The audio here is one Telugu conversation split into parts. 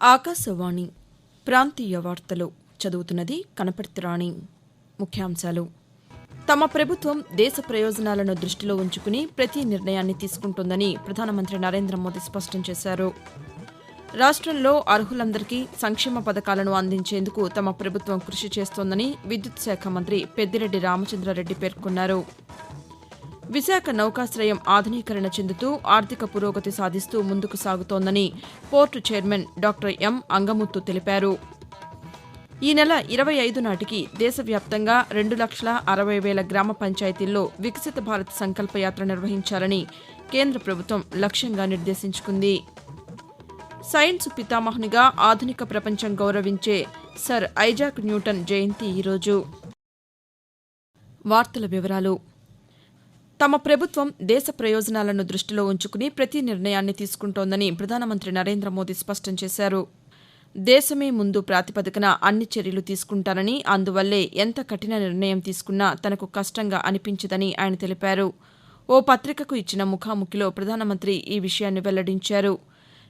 ఆకాశవాణి ప్రాంతీయ వార్తలు చదువుతున్నది కనపర్తిరాణి. ముఖ్యాంశాలు. తమ ప్రభుత్వం దేశ ప్రయోజనాలను దృష్టిలో ఉంచుకుని ప్రతి నిర్ణయాన్ని తీసుకుంటోందని ప్రధానమంత్రి నరేంద్ర మోదీ స్పష్టం చేశారు. రాష్ట్రంలో అర్హులందరికీ సంక్షేమ పథకాలను అందించేందుకు తమ ప్రభుత్వం కృషి చేస్తోందని విద్యుత్ శాఖ మంత్రి పెద్దిరెడ్డి రామచంద్రారెడ్డి పేర్కొన్నారు. విశాఖ నౌకాశ్రయం ఆధునీకరణ చెందుతూ ఆర్థిక పురోగతి సాధిస్తూ ముందుకు సాగుతోందని port chairman doctor M Angamuthu తెలిపారు. ఈ నెల ఇరవై ఐదు నాటికి దేశవ్యాప్తంగా రెండు లక్షల అరవై వేల గ్రామ పంచాయతీల్లో వికసిత భారత్ సంకల్పయాత్ర నిర్వహించాలని కేంద్ర ప్రభుత్వం లక్ష్యంగా నిర్దేశించుకుంది. సైన్స్ పితామహునిగా ఆధునిక ప్రపంచం గౌరవించే సర్ ఐజాక్ న్యూటన్ జయంతి ఈరోజు. వార్తల వివరాలు తమ ప్రభుత్వం దేశ ప్రయోజనాలను దృష్టిలో ఉంచుకుని ప్రతి నిర్ణయాన్ని తీసుకుంటోందని ప్రధానమంత్రి నరేంద్ర మోదీ స్పష్టం చేశారు. దేశమే ముందు ప్రాతిపదికన అన్ని చర్యలు తీసుకుంటారని అందువల్లే ఎంత కఠిన నిర్ణయం తీసుకున్నా తనకు కష్టంగా అనిపించదని ఆయన తెలిపారు. ఓ పత్రికకు ఇచ్చిన ముఖాముఖిలో ప్రధానమంత్రి ఈ విషయాన్ని వెల్లడించారు.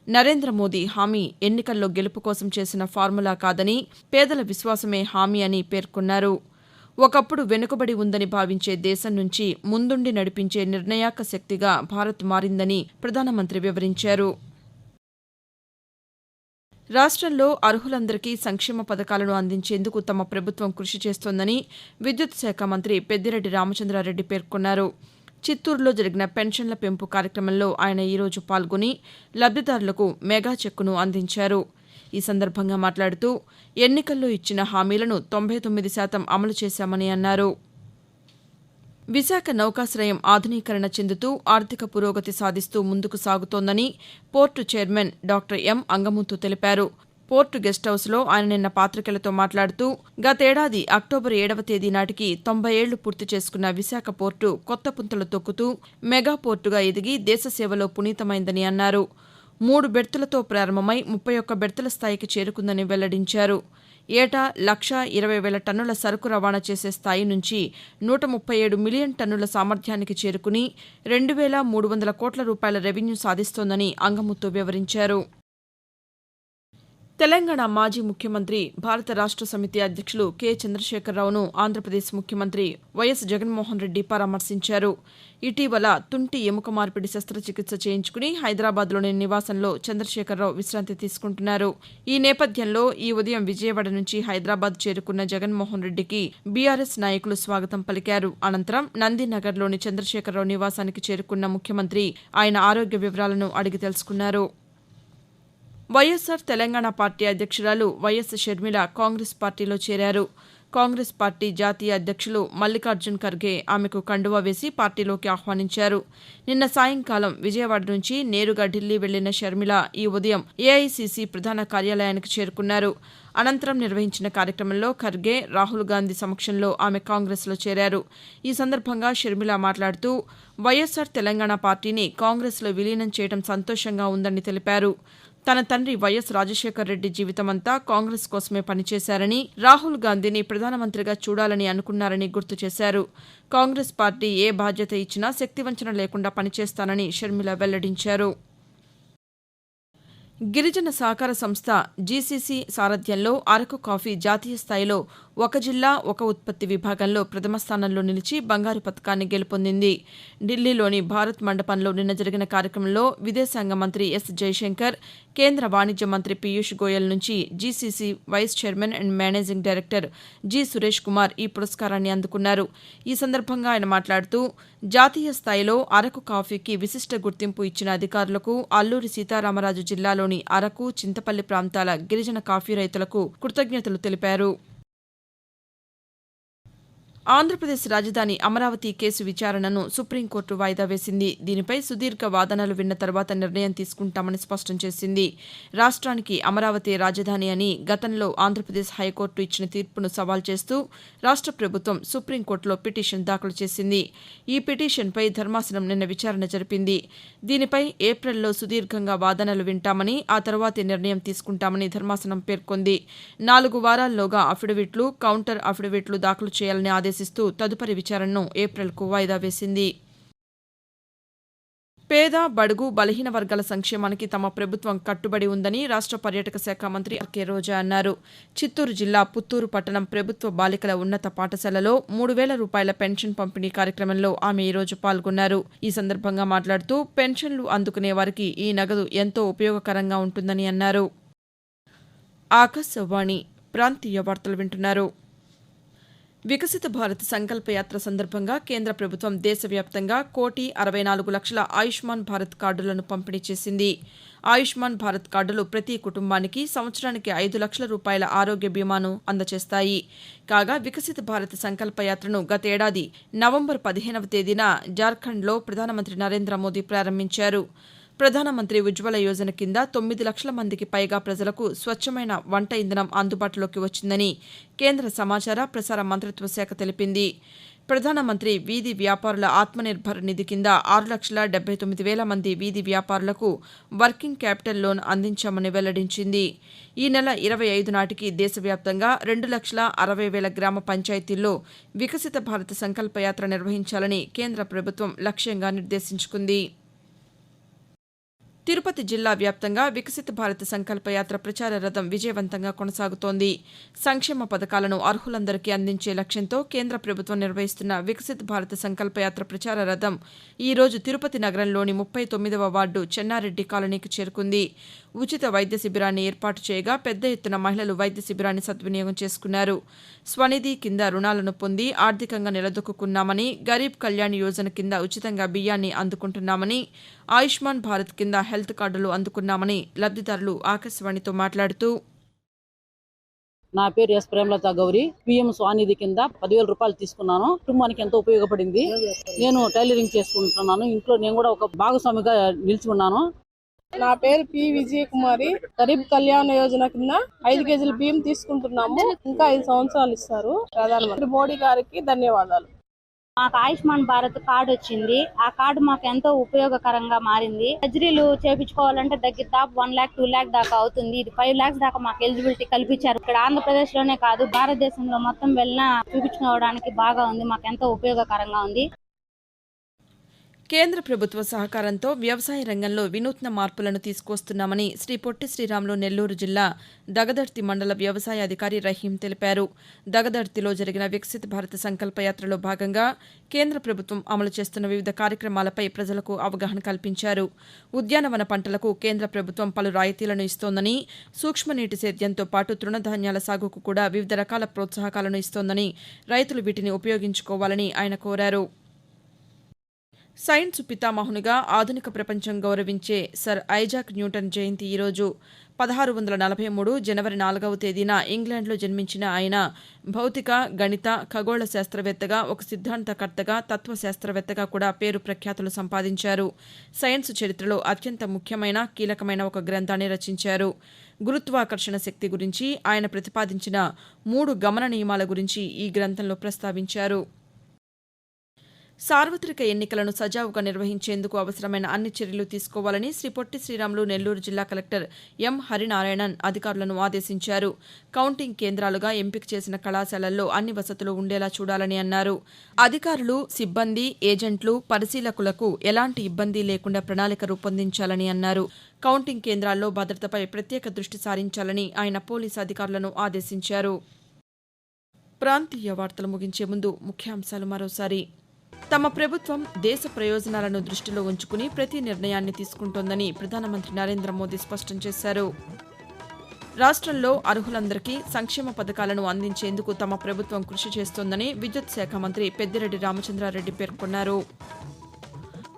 నరేంద్ర మోదీ హామీ ఎన్నికల్లో గెలుపు కోసం చేసిన ఫార్ములా కాదని పేదల విశ్వాసమే హామీ అని పేర్కొన్నారు. ఒకప్పుడు వెనుకబడి ఉందని భావించే దేశం నుంచి ముందుండి నడిపించే నిర్ణయాక శక్తిగా భారత్ మారిందని ప్రధానమంత్రి వివరించారు. రాష్ట్రంలో అర్హులందరికీ సంక్షేమ పథకాలను అందించేందుకు తమ ప్రభుత్వం కృషి చేస్తోందని విద్యుత్ శాఖ మంత్రి పెద్దిరెడ్డి రామచంద్రారెడ్డి పేర్కొన్నారు. చిత్తూరులో జరిగిన పెన్షన్ల పెంపు కార్యక్రమంలో ఆయన ఈరోజు పాల్గొని లబ్దిదారులకు మెగా చెక్కును అందించారు. ఈ సందర్భంగా మాట్లాడుతూ ఎన్నికల్లో ఇచ్చిన హామీలను తొంభై తొమ్మిది శాతం అమలు చేశామని అన్నారు. విశాఖ నౌకాశ్రయం ఆధునీకరణ చెందుతూ ఆర్థిక పురోగతి సాధిస్తూ ముందుకు సాగుతోందని port chairman doctor M Angamuthu తెలిపారు. పోర్టు గెస్ట్ హౌస్లో ఆయన నిన్న పాతికేయులతో మాట్లాడుతూ గతేడాది అక్టోబర్ ఏడవ తేదీ నాటికి తొంభై ఏళ్ళు పూర్తి చేసుకున్న విశాఖ పోర్టు కొత్త పుంతలు తొక్కుతూ మెగా పోర్టుగా ఎదిగి దేశ సేవలో పునీతమైందని అన్నారు. మూడు బెర్తులతో ప్రారంభమై ముప్పై ఒక్క బెర్తుల స్థాయికి చేరుకుందని వెల్లడించారు. ఏటా లక్ష ఇరవై వేల టన్నుల సరుకు రవాణా చేసే స్థాయి నుంచి నూట ముప్పై ఏడు మిలియన్ టన్నుల సామర్థ్యానికి చేరుకుని రెండు వేల మూడు వందల కోట్ల రూపాయల రెవెన్యూ సాధిస్తోందని అంగముత్తు వివరించారు. తెలంగాణ మాజీ ముఖ్యమంత్రి భారత రాష్ట్ర సమితి అధ్యక్షులు కె. చంద్రశేఖరరావును ఆంధ్రప్రదేశ్ ముఖ్యమంత్రి వైఎస్ జగన్మోహన్ రెడ్డి పరామర్శించారు. ఇటీవల తుంటి ఎముక మార్పిడి శస్త్రచికిత్స చేయించుకుని హైదరాబాద్లోని నివాసంలో చంద్రశేఖరరావు విశ్రాంతి తీసుకుంటున్నారు. ఈ నేపథ్యంలో ఈ ఉదయం విజయవాడ నుంచి హైదరాబాద్ చేరుకున్న జగన్మోహన్ రెడ్డికి బీఆర్ఎస్ నాయకులు స్వాగతం పలికారు. అనంతరం నందినగర్లోని చంద్రశేఖరరావు నివాసానికి చేరుకున్న ముఖ్యమంత్రి ఆయన ఆరోగ్య వివరాలను అడిగి తెలుసుకున్నారు. వైఎస్సార్ తెలంగాణ పార్టీ అధ్యక్షురాలు వైఎస్ షర్మిల కాంగ్రెస్ పార్టీలో చేరారు. కాంగ్రెస్ పార్టీ జాతీయ అధ్యక్షులు మల్లికార్జున్ ఖర్గే ఆమెకు కండువా వేసి పార్టీలోకి ఆహ్వానించారు. నిన్న సాయంకాలం విజయవాడ నుంచి నేరుగా ఢిల్లీ వెళ్ళిన షర్మిల ఈ ఉదయం ఏఐసీసీ ప్రధాన కార్యాలయానికి చేరుకున్నారు. అనంతరం నిర్వహించిన కార్యక్రమంలో ఖర్గే రాహుల్ గాంధీ సమక్షంలో ఆమె కాంగ్రెస్లో చేరారు. ఈ సందర్భంగా షర్మిల మాట్లాడుతూ వైఎస్సార్ తెలంగాణ పార్టీని కాంగ్రెస్లో విలీనం చేయడం సంతోషంగా ఉందని తెలిపారు. తన తండ్రి వైఎస్ రాజశేఖర్ రెడ్డి జీవితమంతా కాంగ్రెస్ కోసమే పనిచేశారని రాహుల్ గాంధీని ప్రధానమంత్రిగా చూడాలని అనుకున్నారని గుర్తు చేశారు. కాంగ్రెస్ పార్టీ ఏ బాధ్యత ఇచ్చినా శక్తివంచన లేకుండా పనిచేస్తానని షర్మిల వెల్లడించారు. గిరిజన సహకార సంస్థ జీసీసీ సారథ్యంలో అరకు కాఫీ జాతీయ స్థాయిలో ఒక జిల్లా ఒక ఉత్పత్తి విభాగంలో ప్రథమ స్థానంలో నిలిచి బంగారు పథకాన్ని గెలుపొందింది. ఢిల్లీలోని భారత్ మండపంలో నిన్న జరిగిన కార్యక్రమంలో విదేశాంగ మంత్రి ఎస్. జైశంకర్ కేంద్ర వాణిజ్య మంత్రి పీయూష్ గోయల్ నుంచి GCC vice chairman and managing director G. Suresh Kumar ఈ పురస్కారాన్ని అందుకున్నారు. ఈ సందర్భంగా ఆయన మాట్లాడుతూ జాతీయ స్థాయిలో అరకు కాఫీకి విశిష్ట గుర్తింపు ఇచ్చిన అధికారులకు అల్లూరి సీతారామరాజు జిల్లాలోని అరకు చింతపల్లి ప్రాంతాల గిరిజన కాఫీ రైతులకు కృతజ్ఞతలు తెలిపారు. ఆంధ్రప్రదేశ్ రాజధాని అమరావతి కేసు విచారణను సుప్రీంకోర్టు వాయిదా వేసింది. దీనిపై సుదీర్ఘ వాదనలు విన్న తర్వాత నిర్ణయం తీసుకుంటామని స్పష్టం చేసింది. రాష్ట్రానికి అమరావతి రాజధాని అని గతంలో ఆంధ్రప్రదేశ్ హైకోర్టు ఇచ్చిన తీర్పును సవాల్ చేస్తూ రాష్ట్ర ప్రభుత్వం సుప్రీంకోర్టులో పిటిషన్ దాఖలు చేసింది. ఈ పిటిషన్పై ధర్మాసనం నిన్న విచారణ జరిపింది. దీనిపై ఏప్రిల్లో సుదీర్ఘంగా వాదనలు వింటామని ఆ తర్వాతే నిర్ణయం తీసుకుంటామని ధర్మాసనం పేర్కొంది. నాలుగు వారాల్లోగా అఫిడవిట్లు కౌంటర్ అఫిడవిట్లు దాఖలు చేయాలని ఆదేశిస్తూ తదుపరి విచారణను ఏప్రిల్కు వాయిదా వేసింది. పేద బడుగు బలహీన వర్గాల సంక్షేమానికి తమ ప్రభుత్వం కట్టుబడి ఉందని రాష్ట్ర పర్యాటక శాఖ మంత్రి ఆర్కే రోజా అన్నారు. చిత్తూరు జిల్లా పుత్తూరు పట్టణం ప్రభుత్వ బాలికల ఉన్నత పాఠశాలలో మూడు వేల రూపాయల పెన్షన్ పంపిణీ కార్యక్రమంలో ఆమె ఈరోజు పాల్గొన్నారు. ఈ సందర్భంగా మాట్లాడుతూ పెన్షన్లు అందుకునే వారికి ఈ నగదు ఎంతో ఉపయోగకరంగా ఉంటుందని అన్నారు. ఆకాశవాణి ప్రాంతీయ వార్తలు వింటున్నారు. వికసిత భారత్ సంకల్పయాత్ర సందర్భంగా కేంద్ర ప్రభుత్వం దేశవ్యాప్తంగా కోటి అరవై నాలుగు లక్షల ఆయుష్మాన్ భారత్ కార్డులను పంపిణీ చేసింది. ఆయుష్మాన్ భారత్ కార్డులు ప్రతి కుటుంబానికి సంవత్సరానికి ఐదు లక్షల రూపాయల ఆరోగ్య బీమాను అందజేస్తాయి కాగా వికసిత భారత్ సంకల్పయాత్రను గతేడాది నవంబర్ పదిహేనవ తేదీన జార్ఖండ్లో ప్రధానమంత్రి నరేంద్ర మోదీ ప్రారంభించారు. ప్రధానమంత్రి ఉజ్వల యోజన కింద తొమ్మిది లక్షల మందికి పైగా ప్రజలకు స్వచ్ఛమైన వంట ఇంధనం అందుబాటులోకి వచ్చిందని కేంద్ర సమాచార ప్రసార మంత్రిత్వ శాఖ తెలిపింది. ప్రధానమంత్రి వీధి వ్యాపారుల ఆత్మనిర్భర్ నిధి కింద ఆరు లక్షల డెబ్బై తొమ్మిది వేల మంది వీధి వ్యాపారులకు వర్కింగ్ క్యాపిటల్ లోన్ అందించామని వెల్లడించింది. ఈ నెల ఇరవై ఐదు నాటికి దేశవ్యాప్తంగా రెండు లక్షల అరవై వేల గ్రామ పంచాయతీల్లో వికసిత భారత సంకల్పయాత్ర నిర్వహించాలని కేంద్ర ప్రభుత్వం లక్ష్యంగా నిర్దేశించుకుంది. తిరుపతి జిల్లా వ్యాప్తంగా వికసిత భారత్ సంకల్పయాత్ర ప్రచార రథం విజయవంతంగా కొనసాగుతోంది. సంక్షేమ పథకాలను అర్హులందరికీ అందించే లక్ష్యంతో కేంద్ర ప్రభుత్వం నిర్వహిస్తున్న వికసిత భారత్ సంకల్పయాత్ర ప్రచార రథం ఈ రోజు తిరుపతి నగరంలోని ముప్పై తొమ్మిదవ వార్డు చెన్నారెడ్డి కాలనీకి చేరుకుంది. ఉచిత వైద్య శిబిరాన్ని ఏర్పాటు చేయగా పెద్ద ఎత్తున మహిళలు వైద్య శిబిరాన్ని సద్వినియోగం చేసుకున్నారు. స్వనిధి కింద రుణాలను పొంది ఆర్థికంగా నిలదొక్కున్నామని గరీబ్ కళ్యాణ్ యోజన కింద ఉచితంగా బియ్యాన్ని అందుకుంటున్నామని ఆయుష్మాన్ భారత్ కింద హెల్త్ కార్డులు అందుకున్నామని లబ్దిదారులు ఆకాశవాణితో మాట్లాడుతూ నా పేరు ఎస్ ప్రేమలత గౌరి. పిఎం స్వానిధి కింద పదివేల రూపాయలు తీసుకున్నాను. కుటుంబానికి ఎంతో ఉపయోగపడింది. నేను టైలరింగ్ చేసుకుంటున్నాను. ఇంట్లో నేను కూడా ఒక భాగస్వామిగా నిలిచి ఉన్నాను. నా పేరు పి విజయ కుమారి. గరీబ్ కళ్యాణ యోజన కింద ఐదు కేజీల బియ్యం తీసుకుంటున్నాము. ఇంకా ఐదు సంవత్సరాలు ఇస్తారు. ప్రధానమంత్రి మోడీ గారికి ధన్యవాదాలు. మాకు ఆయుష్మాన్ భారత్ కార్డు వచ్చింది. ఆ కార్డు మాకు ఎంతో ఉపయోగకరంగా మారింది. సర్జరీలు చేపించుకోవాలంటే దగ్గర దాపు వన్ ల్యాక్ టూ ల్యాక్ దాకా అవుతుంది. ఇది ఫైవ్ ల్యాక్స్ దాకా మాకు ఎలిజిబిలిటీ కల్పించారు. ఇక్కడ ఆంధ్రప్రదేశ్లోనే కాదు భారతదేశంలో మొత్తం వెళ్ళినా చూపించుకోవడానికి బాగా ఉంది. మాకు ఎంతో ఉపయోగకరంగా ఉంది. కేంద్ర ప్రభుత్వ సహకారంతో వ్యవసాయ రంగంలో వినూత్న మార్పులను తీసుకొస్తున్నామని శ్రీ పొట్టి శ్రీరాములు నెల్లూరు జిల్లా దగదర్తి మండల వ్యవసాయ అధికారి రహీం తెలిపారు. దగదర్తిలో జరిగిన వికసిత భారత సంకల్పయాత్రలో భాగంగా కేంద్ర ప్రభుత్వం అమలు చేస్తున్న వివిధ కార్యక్రమాలపై ప్రజలకు అవగాహన కల్పించారు. ఉద్యానవన పంటలకు కేంద్ర ప్రభుత్వం పలు రాయితీలను ఇస్తోందని సూక్ష్మనీటి సేద్యంతో పాటు తృణధాన్యాల సాగుకు కూడా వివిధ రకాల ప్రోత్సాహకాలను ఇస్తోందని రైతులు వీటిని ఉపయోగించుకోవాలని ఆయన కోరారు. సైన్స్ పితామహునిగా ఆధునిక ప్రపంచం గౌరవించే సర్ ఐజాక్ న్యూటన్ జయంతి ఈరోజు పదహారు వందల నలభై మూడు జనవరి నాలుగవ తేదీన ఇంగ్లాండ్లో జన్మించిన ఆయన భౌతిక గణిత ఖగోళ శాస్త్రవేత్తగా ఒక సిద్ధాంతకర్తగా తత్వశాస్త్రవేత్తగా కూడా పేరు ప్రఖ్యాతులు సంపాదించారు. సైన్స్ చరిత్రలో అత్యంత ముఖ్యమైన కీలకమైన ఒక గ్రంథాన్ని రచించారు. గురుత్వాకర్షణ శక్తి గురించి ఆయన ప్రతిపాదించిన మూడు గమన నియమాల గురించి ఈ గ్రంథంలో ప్రస్తావించారు. సార్వత్రిక ఎన్నికలను సజావుగా నిర్వహించేందుకు అవసరమైన అన్ని చర్యలు తీసుకోవాలని శ్రీ పొట్టి శ్రీరాములు నెల్లూరు జిల్లా కలెక్టర్ ఎం హరినారాయణన్ అధికారులను ఆదేశించారు. కౌంటింగ్ కేంద్రాలుగా ఎంపిక చేసిన కళాశాలల్లో అన్ని వసతులు ఉండేలా చూడాలని అన్నారు. అధికారులు సిబ్బంది ఏజెంట్లు పరిశీలకులకు ఎలాంటి ఇబ్బంది లేకుండా ప్రణాళిక రూపొందించాలని అన్నారు. కౌంటింగ్ కేంద్రాల్లో భద్రతపై ప్రత్యేక దృష్టి సారించాలని ఆయన పోలీసు అధికారులను ఆదేశించారు. ప్రాంతీయ వార్తలు ముగించే ముందు ముఖ్యాంశాలు మరోసారి. తమ ప్రభుత్వం దేశ ప్రయోజనాలను దృష్టిలో ఉంచుకుని ప్రతి నిర్ణయాన్ని తీసుకుంటోందని ప్రధానమంత్రి నరేంద్ర మోదీ స్పష్టం చేశారు. రాష్ట్రంలో అర్హులందరికీ సంక్షేమ పథకాలను అందించేందుకు తమ ప్రభుత్వం కృషి చేస్తోందని విద్యుత్ శాఖ మంత్రి పెద్దిరెడ్డి రామచంద్రారెడ్డి పేర్కొన్నారు.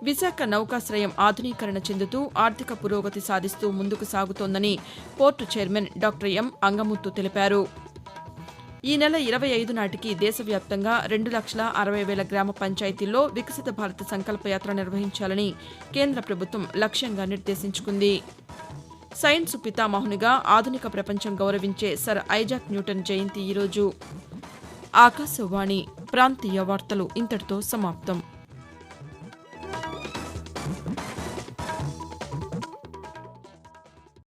విశాఖ నౌకాశ్రయం ఆధునీకరణ చెందుతూ ఆర్థిక పురోగతి సాధిస్తూ ముందుకు సాగుతోందని port chairman doctor M Angamuthu తెలిపారు. ఈ నెల ఇరవై ఐదు నాటికి దేశవ్యాప్తంగా రెండు లక్షల అరవై వేల గ్రామ పంచాయతీల్లో వికసిత భారత సంకల్పయాత్ర నిర్వహించాలని కేంద్ర ప్రభుత్వం లక్ష్యంగా నిర్దేశించుకుంది. సైన్స్ పితామహునిగా ఆధునిక ప్రపంచం గౌరవించే సర్ ఐజాక్ న్యూటన్ జయంతి ఈరోజు. ఆకాశవాణి ప్రాంతీయ వార్తలు ఇంతటితో సమాప్తం.